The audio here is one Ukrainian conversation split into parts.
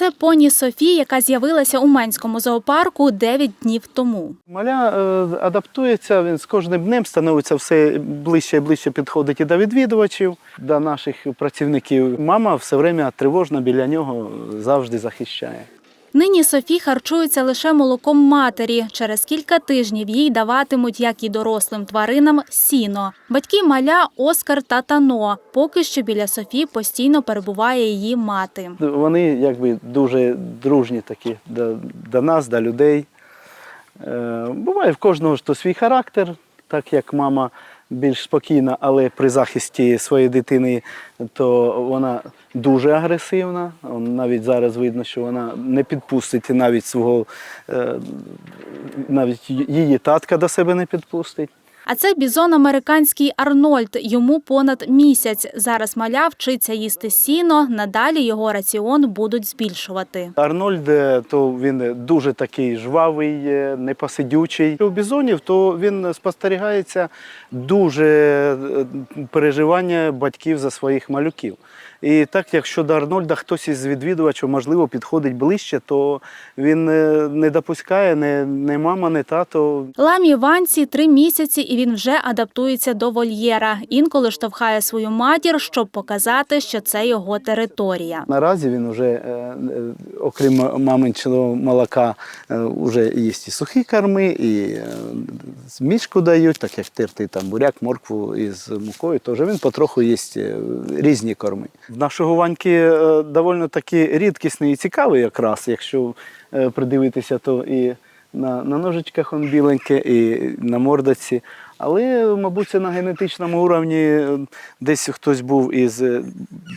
Це поні Софі, яка з'явилася у Менському зоопарку 9 днів тому. Маля е, адаптується, він з кожним днем становиться все ближче і ближче підходить і до відвідувачів, до наших працівників. Мама все время тривожна біля нього завжди захищає. Нині Софі харчується лише молоком матері. Через кілька тижнів їй даватимуть, як і дорослим тваринам, сіно. Батьки маля Оскар та Тано. Поки що біля Софі постійно перебуває її мати. Вони якби дуже дружні такі до, до нас, до людей. Е, буває в кожного ж то свій характер, так як мама більш спокійна, але при захисті своєї дитини, то вона дуже агресивна. Навіть зараз видно, що вона не підпустить навіть свого, е, навіть її татка до себе не підпустить. А це бізон американський Арнольд. Йому понад місяць. Зараз маля вчиться їсти сіно. Надалі його раціон будуть збільшувати. Арнольд, е, то він дуже такий жвавий, е, непосидючий. У бізонів то він спостерігається дуже е, переживання батьків за своїх малюків. І так, якщо до Арнольда хтось із відвідувачів, можливо, підходить ближче, то він е, не допускає не, не мама, не тато. Ламі Ванці три місяці, і він вже адаптується до вольєра. Інколи штовхає свою матір, щоб показати, що це його територія. Наразі він вже, е, е, окрім маминчого молока, вже їсть і сухі корми, і мішку дають, так як тертий там буряк, моркву із мукою, то вже він потроху їсть різні корми. В нашого Ваньки е, доволі таки рідкісний і цікавий якраз, якщо е, придивитися, то і на, на ножичках він біленьке, і на мордаці. Але, мабуть, це на генетичному уровні е, десь хтось був із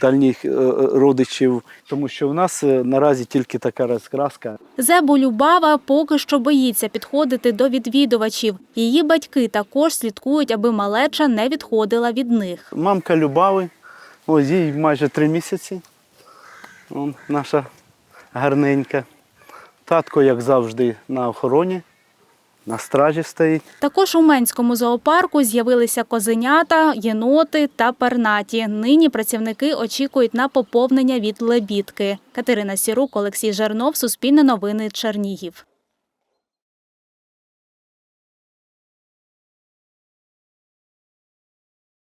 дальніх родичів, тому що в нас наразі тільки така розкраска. Зебу Любава поки що боїться підходити до відвідувачів. Її батьки також слідкують, аби малеча не відходила від них. Мамка Любави, ось їй майже три місяці. Вон, наша гарненька. Татко, як завжди, на охороні, на стражі стоїть. Також у Менському зоопарку з'явилися козенята, єноти та пернаті. Нині працівники очікують на поповнення від лебідки. Катерина Сірук, Олексій Жернов, Суспільне новини, Чернігів.